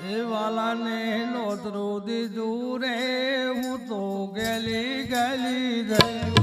એ વાલાને નોતરું દીધું રે હું તો ગેલી ગેલી ગઈ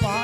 பாட